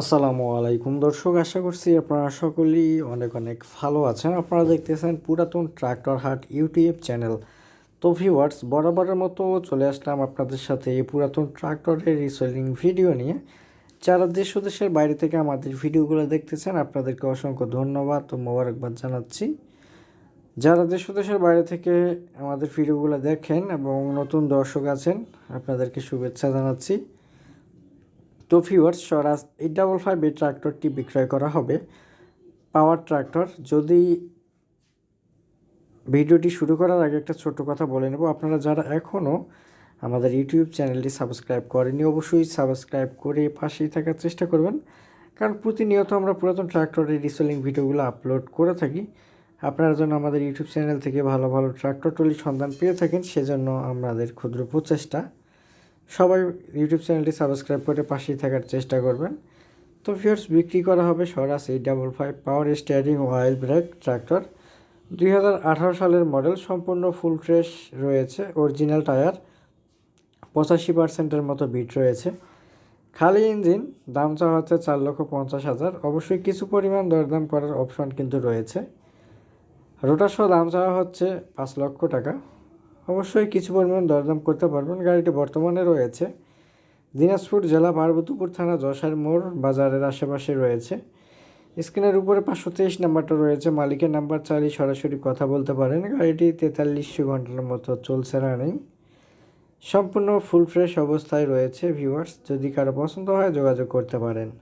আসসালামু আলাইকুম। দর্শক, আশা করছি আপনারা সকলেই অনেক অনেক ভালো আছেন। আপনারা দেখতেছেন পুরাতন ট্রাক্টর হাট ইউটিউব চ্যানেল। তো ভিউয়ার্স, বরাবরের মতো চলে আসলাম আপনাদের সাথে এই পুরাতন ট্রাক্টরের রিসেলিং ভিডিও নিয়ে। যারা দেশ দেশের বাইরে থেকে আমাদের ভিডিওগুলো দেখতেছেন, আপনাদেরকে অসংখ্য ধন্যবাদ ও মোবারকবাদ জানাচ্ছি। যারা দেশ দেশের বাইরে থেকে আমাদের ভিডিওগুলো দেখেন এবং নতুন দর্শক আছেন, আপনাদেরকে শুভেচ্ছা জানাচ্ছি। তো viewers Swaraj eight double five এই ট্রাক্টরটি বিক্রয় করা হবে। পাওয়ার ট্রাক্টর যদি ভিডিওটি শুরু করার আগে একটা ছোট্ট কথা বলে নেব। আপনারা যারা এখনও আমাদের ইউটিউব চ্যানেলটি সাবস্ক্রাইব করেনি অবশ্যই সাবস্ক্রাইব করে পাশেই থাকার চেষ্টা করবেন। কারণ প্রতিনিয়ত আমরা পুরাতন ট্রাক্টরের রিসেলিং ভিডিওগুলো আপলোড করে থাকি। আপনারা যেন আমাদের ইউটিউব চ্যানেল থেকে ভালো ভালো ট্রাক্টর টলির সন্ধান পেয়ে থাকেন, সেজন্য আমাদের ক্ষুদ্র প্রচেষ্টা। সবাই ইউটিউব চ্যানেলটি সাবস্ক্রাইব করে পাশেই থাকার চেষ্টা করবেন। তো ফিয়ার্স বিক্রি করা হবে সরাস eight double five power steering oil brake tractor দুই সালের মডেল সম্পূর্ণ ফুল ফ্রেশ রয়েছে অরিজিনাল টায়ার পঁচাশি পার্সেন্টের মতো বিট রয়েছে। খালি ইঞ্জিন, দাম চাওয়া হচ্ছে চার লক্ষ পঞ্চাশ হাজার। অবশ্যই কিছু পরিমাণ দরদাম করার অপশন কিন্তু রয়েছে। রোটার সহ দাম চাওয়া হচ্ছে পাঁচ লক্ষ টাকা। অবশ্যই কিছু পরিমাণ দরদাম করতে পারবেন। গাড়িটি বর্তমানে রয়েছে দিনাজপুর জেলা পার্বতীপুর থানা যশার মোড় বাজারের আশেপাশে রয়েছে। স্ক্রিনের উপরে পাঁচশো তেইশ নাম্বারটা রয়েছে। মালিকের নাম্বার চালিয়ে সরাসরি কথা বলতে পারেন। গাড়িটি তেতাল্লিশশো ঘণ্টার মতো চলছে রানিং সম্পূর্ণ ফুল ফ্রেশ অবস্থায় রয়েছে ভিউয়ার্স যদি কারও পছন্দ হয়, যোগাযোগ করতে পারেন।